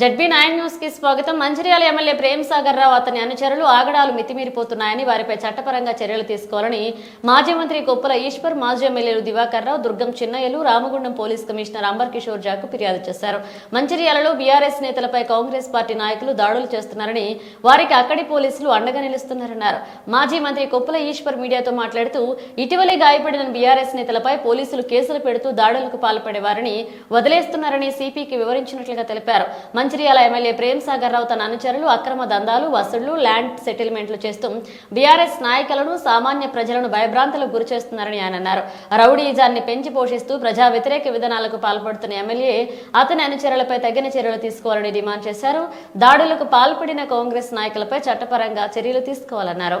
ZB nine న్యూస్కి స్వాగతం. Mancherial MLA Prem Sagar Rao అతని అనుచరులు ఆగడాలు మితిమీరిపోతున్నాయని వారిపై చట్టపరంగా చర్యలు తీసుకోవాలని మాజీ మంత్రి కొప్పుల ఈశ్వర్ మాజీ ఎమ్మెల్యేలు దివాకర్ రావు దుర్గం చిన్నయ్యలు Ramagundam police commissioner amber Kishore జాకు ఫిర్యాదు చేశారు. మంచిర్యాలలో బీఆర్ఎస్ నేతలపై కాంగ్రెస్ పార్టీ నాయకులు దాడులు చేస్తున్నారని వారికి అక్కడి పోలీసులు అండగా నిలుస్తున్నారన్నారు. మాజీ మంత్రి కొప్పుల ఈశ్వర్ మీడియాతో మాట్లాడుతూ ఇటీవలే గాయపడిన బీఆర్ఎస్ నేతలపై పోలీసులు కేసులు పెడుతూ దాడులకు పాల్పడే వారిని వదిలేస్తున్నారని సిపికి వివరించినట్లుగా తెలిపారు. మంచిర్యాల ఎమ్మెల్యే ప్రేమ్ సాగర్ రావు తన అనుచరులు అక్రమ దందాలు వసూళ్ళు ల్యాండ్ సెటిల్మెంట్లు చేస్తూ బీఆర్ఎస్ నాయకులను సామాన్య ప్రజలను భయభ్రాంతులకు గురి చేస్తున్నారని ఆయన అన్నారు. రౌడీజాన్ని పెంచి పోషిస్తూ ప్రజా వ్యతిరేక విధానాలకు పాల్పడుతున్న ఎమ్మెల్యే అతని అనుచరులపై తగిన చర్యలు తీసుకోవాలని డిమాండ్ చేశారు. దాడులకు పాల్పడిన కాంగ్రెస్ నాయకులపై చట్టపరంగా చర్యలు తీసుకోవాలన్నారు.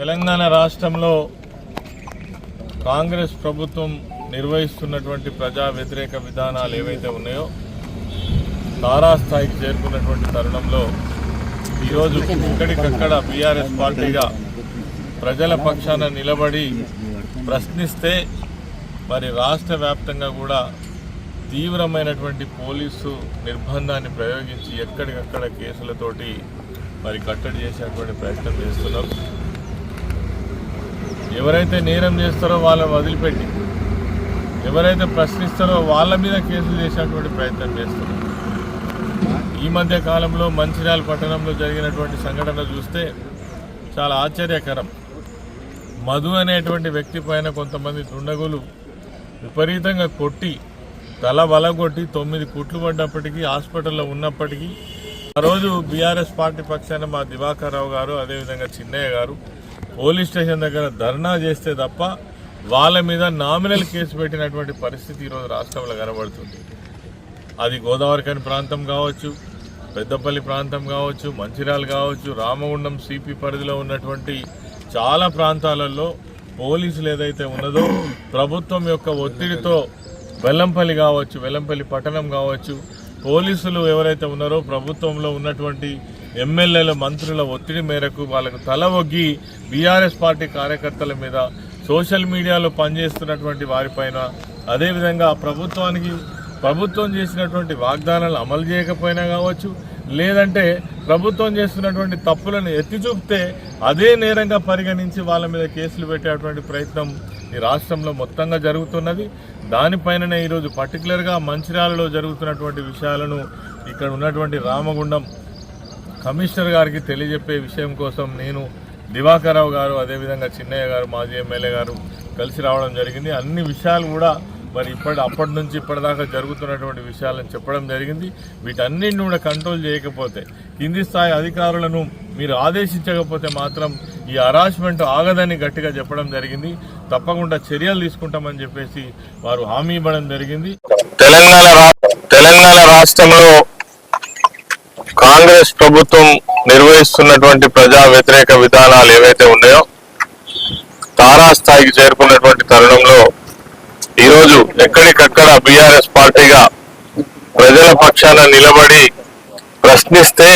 తెలంగాణ రాష్ట్రంలో కాంగ్రెస్ ప్రభుత్వం నిర్వహిస్తున్నటువంటి ప్రజా వ్యతిరేక విధానాలు ఏవైతే ఉన్నాయో తారాస్థాయికి చేరుకున్నటువంటి తరుణంలో ఈరోజు ఇక్కడికక్కడ బీఆర్ఎస్ పార్టీగా ప్రజల పక్షాన నిలబడి ప్రశ్నిస్తే మరి రాష్ట్ర వ్యాప్తంగా కూడా తీవ్రమైనటువంటి పోలీసు నిర్బంధాన్ని ప్రయోగించి ఎక్కడికక్కడ కేసులతోటి మరి కట్టడి చేసేటువంటి ప్రయత్నం చేస్తున్నాం ఎవరైతే నేరం చేస్తారో వాళ్ళని వదిలిపెట్టి ఎవరైతే ప్రశ్నిస్తారో వాళ్ళ మీద కేసులు చేసేటువంటి ప్రయత్నం చేస్తారు ఈ మధ్య కాలంలో మంచిర్యాల పట్టణంలో జరిగినటువంటి సంఘటన చూస్తే చాలా ఆశ్చర్యకరం. మధు అనేటువంటి వ్యక్తి పైన కొంతమంది దుండగులు విపరీతంగా కొట్టి తల వలగొట్టి తొమ్మిది కుట్లు పడ్డప్పటికీ హాస్పిటల్లో ఉన్నప్పటికీ ఆ రోజు బీఆర్ఎస్ పార్టీ పక్షాన మా దివాకర్ రావు గారు అదేవిధంగా చిన్నయ్య గారు పోలీస్ స్టేషన్ దగ్గర ధర్నా చేస్తే తప్ప వాళ్ళ మీద నామినల్ కేసు పెట్టినటువంటి పరిస్థితి ఈరోజు రాష్ట్రంలో కనబడుతుంది. అది గోదావరికని ప్రాంతం కావచ్చు పెద్దపల్లి ప్రాంతం కావచ్చు మంచిర్యాల కావచ్చు రామగుండం సిపి పరిధిలో ఉన్నటువంటి చాలా ప్రాంతాలలో పోలీసులు ఏదైతే ఉన్నదో ప్రభుత్వం యొక్క ఒత్తిడితో వెల్లంపల్లి కావచ్చు వెల్లంపల్లి పట్టణం కావచ్చు పోలీసులు ఎవరైతే ఉన్నారో ప్రభుత్వంలో ఉన్నటువంటి ఎమ్మెల్యేల మంత్రుల ఒత్తిడి మేరకు వాళ్ళకు తల ఒగ్గి బీఆర్ఎస్ పార్టీ కార్యకర్తల మీద సోషల్ మీడియాలో పనిచేస్తున్నటువంటి వారిపైన అదేవిధంగా ప్రభుత్వానికి ప్రభుత్వం చేసినటువంటి వాగ్దానాలు అమలు చేయకపోయినా కావచ్చు లేదంటే ప్రభుత్వం చేస్తున్నటువంటి తప్పులను ఎత్తి చూపితే అదే నేరంగా పరిగణించి వాళ్ళ మీద కేసులు పెట్టేటువంటి ప్రయత్నం ఈ రాష్ట్రంలో మొత్తంగా జరుగుతున్నది. దానిపైననే ఈరోజు పర్టికులర్గా మంచిర్యాలలో జరుగుతున్నటువంటి విషయాలను ఇక్కడ ఉన్నటువంటి రామగుండం కమిషనర్ గారికి తెలియజెప్పే విషయం కోసం నేను దివాకరావు గారు అదేవిధంగా చిన్నయ్య గారు మాజీ ఎమ్మెల్యే గారు కలిసి రావడం జరిగింది. అన్ని విషయాలు కూడా మరి ఇప్పటి అప్పటి నుంచి ఇప్పటిదాకా జరుగుతున్నటువంటి విషయాలను చెప్పడం జరిగింది. వీటన్నింటిని కూడా కంట్రోల్ చేయకపోతే కింది స్థాయి అధికారులను మీరు ఆదేశించకపోతే మాత్రం ఈ హరాస్మెంట్ ఆగదని గట్టిగా చెప్పడం జరిగింది. తప్పకుండా చర్యలు తీసుకుంటామని చెప్పేసి వారు హామీ ఇవ్వడం జరిగింది. తెలంగాణ తెలంగాణ రాష్ట్రంలో కాంగ్రెస్ ప్రభుత్వం నిర్వహిస్తున్నటువంటి ప్రజా వ్యతిరేక విధానాలు ఏవైతే ఉన్నాయో తారాస్థాయికి చేరుకున్నటువంటి తరుణంలో ఈరోజు ఎక్కడికక్కడ బీఆర్ఎస్ పార్టీగా ప్రజల పక్షాన నిలబడి ప్రశ్నిస్తే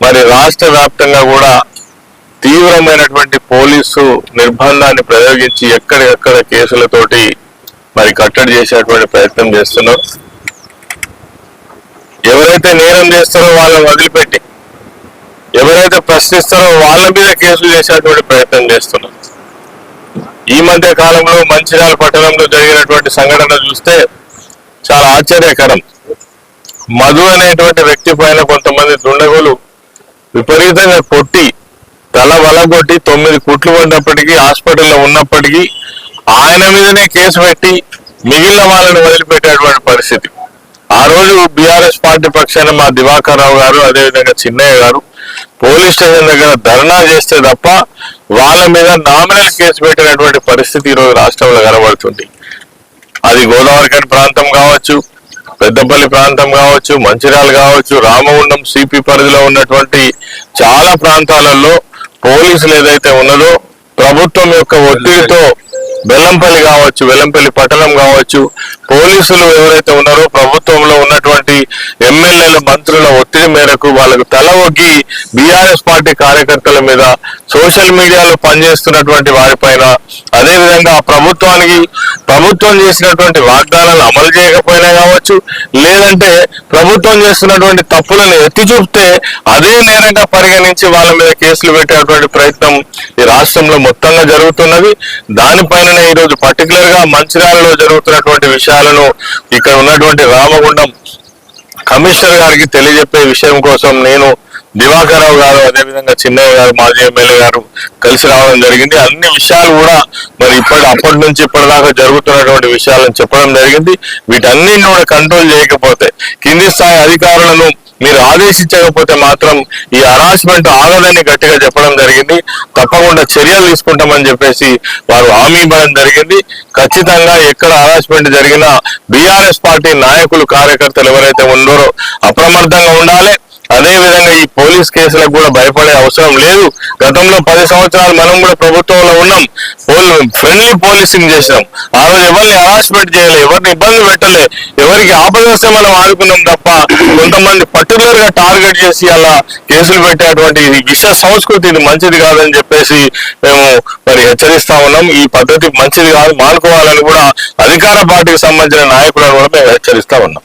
మరి రాష్ట్ర వ్యాప్తంగా కూడా తీవ్రమైనటువంటి పోలీసు నిర్బంధాన్ని ప్రయోగించి ఎక్కడికక్కడ కేసులతోటి మరి కట్టడి చేసేటువంటి ప్రయత్నం చేస్తున్నారు. ఎవరైతే నేరం చేస్తారో వాళ్ళని వదిలిపెట్టి ఎవరైతే ప్రశ్నిస్తారో వాళ్ళ మీద కేసులు చేసేటువంటి ప్రయత్నం చేస్తున్నారు. ఈ మధ్య కాలంలో మంచిర్యాల పట్టణంలో జరిగినటువంటి సంఘటన చూస్తే చాలా ఆశ్చర్యకరం. మధు అనేటువంటి వ్యక్తి పైన కొంతమంది దుండగులు విపరీతంగా కొట్టి తల వలగొట్టి తొమ్మిది కుట్లు పడినప్పటికీ హాస్పిటల్లో ఉన్నప్పటికీ ఆయన మీదనే కేసు పెట్టి మిగిలిన వాళ్ళని వదిలిపెట్టేటువంటి పరిస్థితి. ఆ రోజు బీఆర్ఎస్ పార్టీ పక్షాన మా దివాకర్ రావు గారు అదేవిధంగా చిన్నయ్య గారు పోలీస్ స్టేషన్ దగ్గర ధర్నా చేస్తే తప్ప వాళ్ళ మీద నామినల్ కేసు పెట్టినటువంటి పరిస్థితి ఈరోజు రాష్ట్రంలో కనబడుతుంది. అది గోదావరికని ప్రాంతం కావచ్చు పెద్దపల్లి ప్రాంతం కావచ్చు మంచిర్యాల కావచ్చు రామగుండం సిపి పరిధిలో ఉన్నటువంటి చాలా ప్రాంతాలలో పోలీసులు ఏదైతే ఉన్నదో ప్రభుత్వం యొక్క ఒత్తిడితో బెల్లంపల్లి కావచ్చు బెల్లంపల్లి పట్టణం కావచ్చు పోలీసులు ఎవరైతే ఉన్నారో ప్రభుత్వంలో ఉన్నటువంటి ఎమ్మెల్యేల మంత్రుల ఒత్తిడి మేరకు వాళ్ళకు తల ఒగ్గి బీఆర్ఎస్ పార్టీ కార్యకర్తల మీద సోషల్ మీడియాలో పనిచేస్తున్నటువంటి వారిపైన అదేవిధంగా ఆ ప్రభుత్వానికి ప్రభుత్వం చేసినటువంటి వాగ్దానాలు అమలు చేయకపోయినా కావచ్చు లేదంటే ప్రభుత్వం చేస్తున్నటువంటి తప్పులను ఎత్తి చూపితే అదే నేరంగా పరిగణించి వాళ్ళ మీద కేసులు పెట్టేటువంటి ప్రయత్నం ఈ రాష్ట్రంలో మొత్తంగా జరుగుతున్నది. దానిపైననే ఈరోజు పర్టికులర్గా మంచిర్యాలలో జరుగుతున్నటువంటి విషయాలను ఇక్కడ ఉన్నటువంటి రామగుండం కమిషనర్ గారికి తెలియజెప్పే విషయం కోసం నేను దివాకర్ రావు గారు అదేవిధంగా చిన్నయ్య గారు మాజీ ఎమ్మెల్యే గారు కలిసి రావడం జరిగింది. అన్ని విషయాలు కూడా మరి ఇప్పటి అప్పటి నుంచి ఇప్పటిదాకా జరుగుతున్నటువంటి విషయాలను చెప్పడం జరిగింది. వీటన్నిటిని కూడా కంట్రోల్ చేయకపోతే కింది స్థాయి అధికారులను మీరు ఆదేశించకపోతే మాత్రం ఈ హరాస్మెంట్ ఆగదని గట్టిగా చెప్పడం జరిగింది. తప్పకుండా చర్యలు తీసుకుంటామని చెప్పేసి వారు హామీ ఇవ్వడం జరిగింది. ఖచ్చితంగా ఎక్కడ హరాస్మెంట్ జరిగినా బీఆర్ఎస్ పార్టీ నాయకులు కార్యకర్తలు ఎవరైతే ఉన్నారో అప్రమత్తంగా ఉండాలి. అదే విధంగా ఈ పోలీస్ కేసులకు కూడా భయపడే అవసరం లేదు. గతంలో పది సంవత్సరాలు మనం కూడా ప్రభుత్వంలో ఉన్నాం. ఫ్రెండ్లీ పోలీసింగ్ చేసినాం. ఆ రోజు ఎవరిని హరాస్మెంట్ చేయలే ఎవరిని ఇబ్బంది పెట్టలే ఎవరికి ఆపద వస్తే మనం ఆదుకున్నాం తప్ప కొంతమంది పర్టికులర్గా టార్గెట్ చేసి అలా కేసులు పెట్టేటువంటి విష సంస్కృతి ఇది మంచిది కాదని చెప్పేసి మేము మరి హెచ్చరిస్తా ఉన్నాం. ఈ పద్ధతి మంచిది కాదు మానుకోవాలని కూడా అధికార పార్టీకి సంబంధించిన నాయకులను కూడా మేము హెచ్చరిస్తా ఉన్నాం.